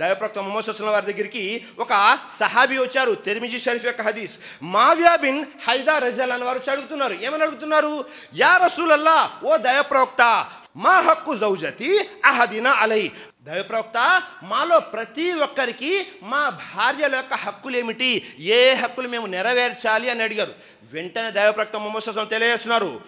దైవప్రక్త మొహమ్మద్ వారి దగ్గరికి ఒక సహాబీ వచ్చారు తెరిమిజీ షరీఫ్ యొక్క హదీస్. మావియా బిన్ హైదా రజల్ అని వారు అడుగుతున్నారు. ఏమని అడుగుతున్నారు? యా రసూలల్లా ఓ దయప్రవక్త మా హక్కు జౌజతి అహదిన అలై. దైవప్రవక్త మాలో ప్రతి ఒక్కరికి మా భార్యల యొక్క హక్కులు ఏమిటి ఏ హక్కులు మేము నెరవేర్చాలి అని అడిగారు. వెంటనే దైవప్రవక్త మొహమ్మద్ తెలియజేస్తున్నారు తెలియజేస్తున్నారు.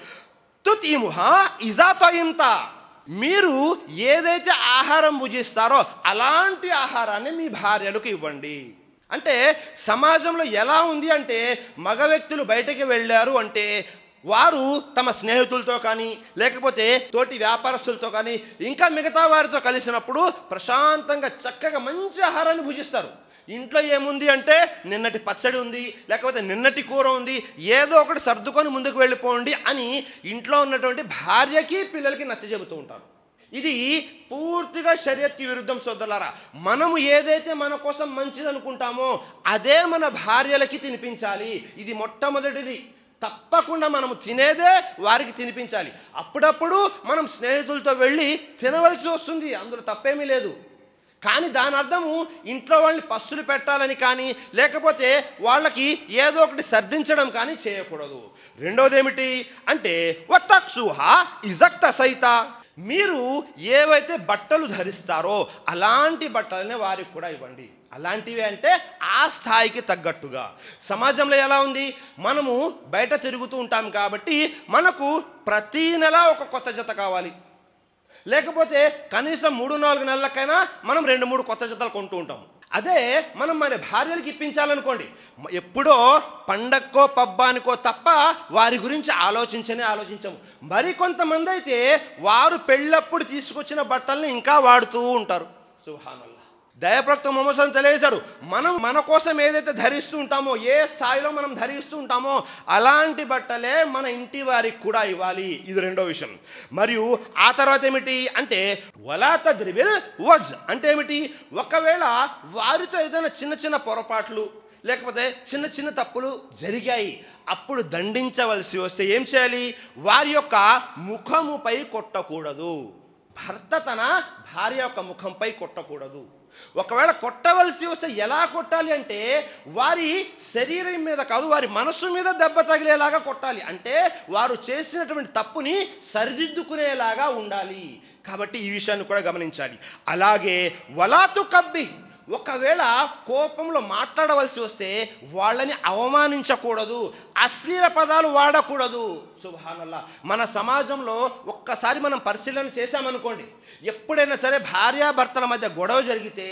తుతీముహా ఇజాతో ఇంత మీరు ఏదైతే ఆహారం భుజిస్తారో అలాంటి ఆహారాన్ని మీ భార్యలకు ఇవ్వండి. అంటే సమాజంలో ఎలా ఉంది అంటే మగ వ్యక్తులు బయటకు వెళ్ళారు అంటే వారు తమ స్నేహితులతో కానీ లేకపోతే తోటి వ్యాపారస్తులతో కానీ ఇంకా మిగతా వారితో కలిసినప్పుడు ప్రశాంతంగా చక్కగా మంచి ఆహారాన్ని భుజిస్తారు. ఇంట్లో ఏముంది అంటే నిన్నటి పచ్చడి ఉంది లేకపోతే నిన్నటి కూర ఉంది ఏదో ఒకటి సర్దుకొని ముందుకు వెళ్ళిపోండి అని ఇంట్లో ఉన్నటువంటి భార్యకి పిల్లలకి నచ్చ చెబుతూ ఉంటారు. ఇది పూర్తిగా శరీరత్కి విరుద్ధం సోదరులారా. మనము ఏదైతే మన కోసం మంచిది అనుకుంటామో అదే మన భార్యలకి తినిపించాలి. ఇది మొట్టమొదటిది. తప్పకుండా మనము తినేదే వారికి తినిపించాలి. అప్పుడప్పుడు మనం స్నేహితులతో వెళ్ళి తినవలసి వస్తుంది. అందులో తప్పేమీ లేదు. కానీ దాని అర్థము ఇంట్లో వాళ్ళని పస్సులు పెట్టాలని కానీ లేకపోతే వాళ్ళకి ఏదో ఒకటి సర్దించడం కానీ చేయకూడదు. రెండోది ఏమిటి అంటే వత్తక్సుహ ఇజక్త సైత మీరు ఏవైతే బట్టలు ధరిస్తారో అలాంటి బట్టలనే వారికి కూడా ఇవ్వండి. అలాంటివి అంటే ఆ స్థాయికి తగ్గట్టుగా. సమాజంలో ఎలా ఉంది? మనము బయట తిరుగుతూ ఉంటాం కాబట్టి మనకు ప్రతీ నెల ఒక కొత్త జత కావాలి. లేకపోతే కనీసం మూడు నాలుగు నెలలకైనా మనం రెండు మూడు కొత్త జతలు కొంటూ ఉంటాం అదే మనం మన భార్యలకు ఇప్పించాలనుకోండి. ఎప్పుడో పండక్కో పబ్బానికో తప్ప వారి గురించి ఆలోచించనే ఆలోచించము. మరి కొంతమంది అయితే వారు పెళ్ళప్పుడు తీసుకొచ్చిన బట్టల్ని ఇంకా వాడుతూ ఉంటారు. సుహానల్లా దయప్రక్త మొహమ్మద్ తెలియజేశారు. మనం మన కోసం ఏదైతే ధరిస్తూ ఉంటామో ఏ స్థాయిలో మనం ధరిస్తూ ఉంటామో అలాంటి బట్టలే మన ఇంటి వారికి కూడా ఇవ్వాలి. ఇది రెండో విషయం. మరియు ఆ తర్వాత ఏమిటి అంటే వలాత ద్రివిల్ వజ్ అంటే ఏమిటి? ఒకవేళ వారితో ఏదైనా చిన్న చిన్న పొరపాట్లు లేకపోతే చిన్న చిన్న తప్పులు జరిగాయి అప్పుడు దండించవలసి వస్తే ఏం చేయాలి? వారి యొక్క ముఖముపై కొట్టకూడదు. భర్త తన భార్య యొక్క ముఖంపై కొట్టకూడదు. ఒకవేళ కొట్టవలసి వస్తే ఎలా కొట్టాలి అంటే వారి శరీరం మీద కాదు వారి మనస్సు మీద దెబ్బ తగిలేలాగా కొట్టాలి. అంటే వారు చేసినటువంటి తప్పుని సరిదిద్దుకునేలాగా ఉండాలి. కాబట్టి ఈ విషయాన్ని కూడా గమనించాలి. అలాగే వలాతు కబ్బి ఒకవేళ కోపంలో మాట్లాడవలసి వస్తే వాళ్ళని అవమానించకూడదు అశ్లీల పదాలు వాడకూడదు. సుభానల్లా మన సమాజంలో ఒక్కసారి మనం పరిశీలన చేశామనుకోండి ఎప్పుడైనా సరే భార్యాభర్తల మధ్య గొడవ జరిగితే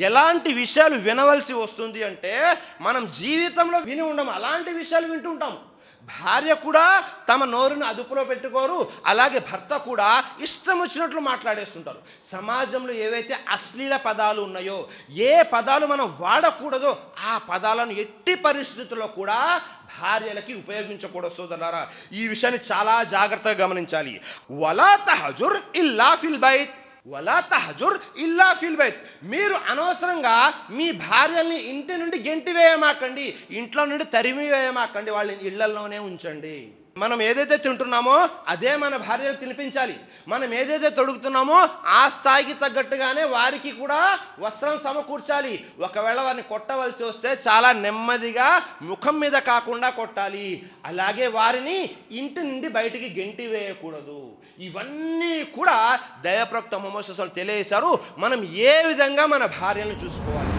ఎలాంటి విషయాలు వినవలసి వస్తుంది అంటే మనం జీవితంలో విని ఉండం అలాంటి విషయాలు వింటుంటాము భార్య కూడా తమ నోరుని అదుపులో పెట్టుకోరు అలాగే భర్త కూడా ఇష్టం వచ్చినట్లు మాట్లాడేస్తుంటారు. సమాజంలో ఏవైతే అశ్లీల పదాలు ఉన్నాయో ఏ పదాలు మనం వాడకూడదో ఆ పదాలను ఎట్టి పరిస్థితుల్లో కూడా భార్యలకి ఉపయోగించకూడదు సోదరులారా. ఈ విషయాన్ని చాలా జాగ్రత్తగా గమనించాలి. వలా తహజుర్ ఇల్లా ఫిల్ బైత్. వలా తహజుర్ ఇల్లా ఫిల్ బైత్. మీరు అనవసరంగా మీ భార్యల్ని ఇంటి నుండి గెంటి వేయమాకండి. ఇంట్లో నుండి తరిమి వేయమాకండి. వాళ్ళని ఇళ్ళలోనే ఉంచండి. మనం ఏదైతే తింటున్నామో అదే మన భార్యకు తినిపించాలి. మనం ఏదైతే తొడుగుతున్నామో ఆ స్థాయికి తగ్గట్టుగానే వారికి కూడా వస్త్రం సమకూర్చాలి. ఒకవేళ వారిని కొట్టవలసి వస్తే చాలా నెమ్మదిగా ముఖం మీద కాకుండా కొట్టాలి. అలాగే వారిని ఇంటి నుండి బయటికి గెంటి వేయకూడదు. ఇవన్నీ కూడా దయప్రక్త మొహమ్మద్ తెలియజేశారు. మనం ఏ విధంగా మన భార్యను చూసుకోవాలి?